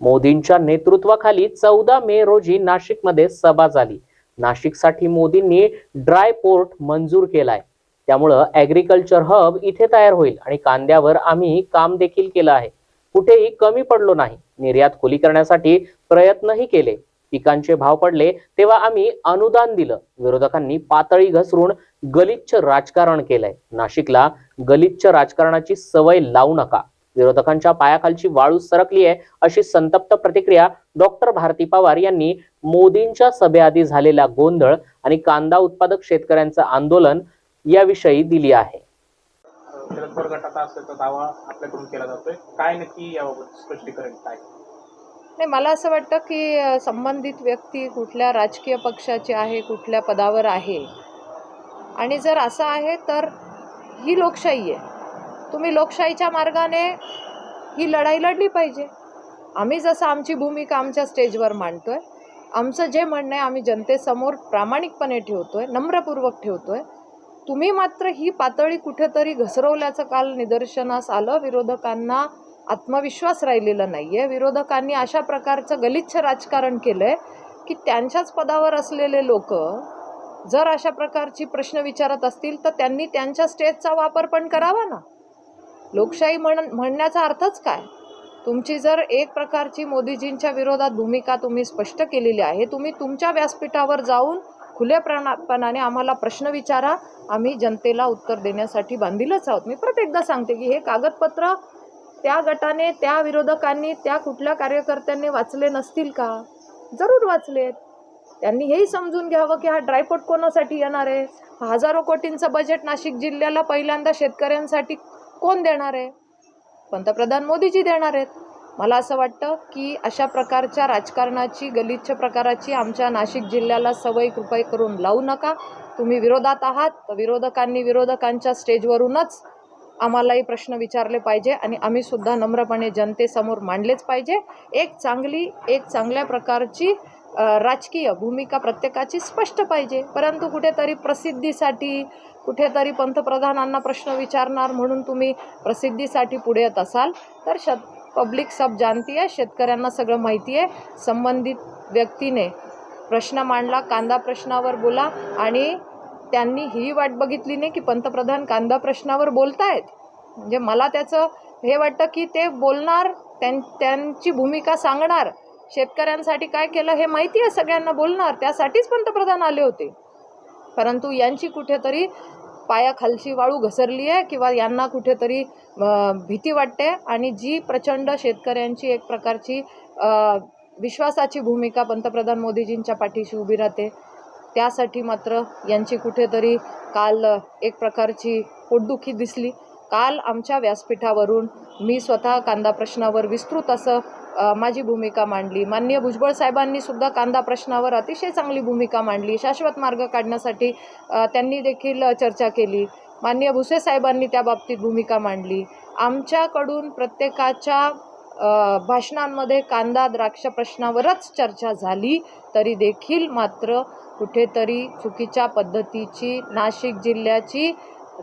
मोदींच्या नेतृत्वाखाली चौदा मे रोजी नाशिकमध्ये सभा झाली. नाशिकसाठी मोदींनी ड्राय पोर्ट मंजूर केलाय. त्यामुळं ऍग्रिकल्चर हब इथे तयार होईल आणि कांद्यावर आम्ही काम देखील केलं आहे. कुठेही कमी पडलो नाही. निर्यात खुली करण्यासाठी प्रयत्नही केले. पिकांचे भाव पडले तेव्हा आम्ही अनुदान दिलं. विरोधकांनी पातळी घसरून गलिच्छ राजकारण केलंय. नाशिकला गलिच्छ राजकारणाची सवय लावू नका. विरोधकांच्या पायाखालची वाळू सरकली आहे अशी संतप्त प्रतिक्रिया डॉक्टर भारती पवार यांनी मोदींच्या सभेआधी झालेला गोंधळ आणि कांदा उत्पादक शेतकऱ्यांचं आंदोलन याविषयी दिली आहे. शरद पवार गटाचा असल्याचा दावा आपल्याकडून केला जातोय. काय नक्की याबाबत स्पष्टीकरण काय? नाही मला असं वाटतं की संबंधित व्यक्ती कुठल्या राजकीय पक्षाची आहे कुठल्या पदावर आहे. आणि जर असं आहे तर ही लोकशाही आहे. तुम्ही लोकशाहीच्या मार्गाने ही लढाई लढली पाहिजे. आम्ही जसं आमची भूमिका आमच्या स्टेजवर मांडतो आहे आमचं जे म्हणणं आहे आम्ही जनतेसमोर प्रामाणिकपणे ठेवतो आहे नम्रपूर्वक ठेवतो आहे तुम्ही मात्र ही पातळी कुठेतरी घसरवल्याचं काल निदर्शनास आलं. विरोधकांना आत्मविश्वास राहिलेला नाही आहे विरोधकांनी अशा प्रकारचं गलिच्छ राजकारण केलं आहे की त्यांच्याच पदावर असलेले लोक जर अशा प्रकारची प्रश्न विचारत असतील तर त्यांनी त्यांच्या स्टेजचा वापर पण करावा ना. लोकशाही म्हण म्हणण्याचा अर्थच काय? तुमची जर एक प्रकारची मोदीजींच्या विरोधात भूमिका तुम्ही स्पष्ट केलेली आहे तुम्ही तुमच्या व्यासपीठावर जाऊन खुलेपणापणाने आम्हाला प्रश्न विचारा. आम्ही जनतेला उत्तर देण्यासाठी बांधीलच आहोत. मी परत एकदा सांगते की हे कागदपत्र त्या गटाने त्या विरोधकांनी त्या कुठल्या कार्यकर्त्यांनी वाचले नसतील का? जरूर वाचलेत. त्यांनी हेही समजून घ्यावं की हा ड्रायपोर्ट कोणासाठी येणार आहे? हजारो कोटींचं बजेट नाशिक जिल्ह्याला पहिल्यांदा शेतकऱ्यांसाठी कोण देणार आहे? पंतप्रधान मोदीजी देणार आहेत. मला असं वाटतं की अशा प्रकारच्या राजकारणाची गलिच्छ प्रकाराची आमच्या नाशिक जिल्ह्याला सवय कृपया करून लावू नका. तुम्ही विरोधात आहात तर विरोधकांनी विरोधकांच्या स्टेजवरूनच आम्हालाही प्रश्न विचारले पाहिजे आणि आम्ही सुद्धा नम्रपणे जनतेसमोर मांडलेच पाहिजे. एक चांगली एक चांगल्या प्रकारची राजकीय भूमिका प्रत्येकाची स्पष्ट पाहिजे. परंतु कुठेतरी प्रसिद्धीसाठी कुठेतरी पंतप्रधानांना प्रश्न विचारणार म्हणून तुम्ही प्रसिद्धीसाठी पुढे येत असाल तर शत पब्लिक सब जानती आहे शेतकऱ्यांना सगळं माहिती आहे संबंधित व्यक्तीने प्रश्न मांडला कांदा प्रश्नावर बोला आणि त्यांनी ही वाट बघितली नाही की पंतप्रधान कांदा प्रश्नावर बोलतायत. म्हणजे मला त्याचं हे वाटतं की ते बोलणार त्यां त्यांची भूमिका सांगणार. शेतकऱ्यांसाठी काय केलं हे माहिती आहे सगळ्यांना बोलणार. त्यासाठीच पंतप्रधान आले होते. परंतु यांची कुठेतरी पायाखालची वाळू घसरली आहे किंवा यांना कुठेतरी भीती वाटते आणि जी प्रचंड शेतकऱ्यांची एक प्रकारची विश्वासाची भूमिका पंतप्रधान मोदीजींच्या पाठीशी उभी राहते. त्यासाठी मात्र यांची कुठेतरी काल एक प्रकारची पोटदुखी दिसली. काल आमच्या व्यासपीठावरून मी स्वतः कांदा प्रश्नावर विस्तृत असं माझी भूमिका मांडली. माननीय भुजबळ साहेबांनी सुद्धा कांदा प्रश्नावर अतिशय चांगली भूमिका मांडली. शाश्वत मार्ग काढण्यासाठी त्यांनी देखील चर्चा केली. माननीय भुसे साहेबांनी त्या बाबतीत भूमिका मांडली. आमच्याकडून प्रत्येकाच्या भाषणांमध्ये कांदा द्राक्ष प्रश्नावरच चर्चा झाली तरी देखील मात्र कुठेतरी चुकीच्या पद्धतीची नाशिक जिल्ह्याची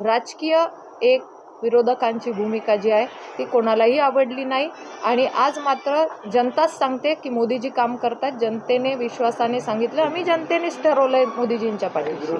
राजकीय एक विरोधकांची भूमिका जी आहे ती कोणालाही आवडली नाही. आणि आज मात्र जनताच सांगते की मोदीजी काम करतात. जनतेने विश्वासाने सांगितलं. आम्ही जनतेनेच ठरवलं आहे मोदीजींच्या पाठीशी.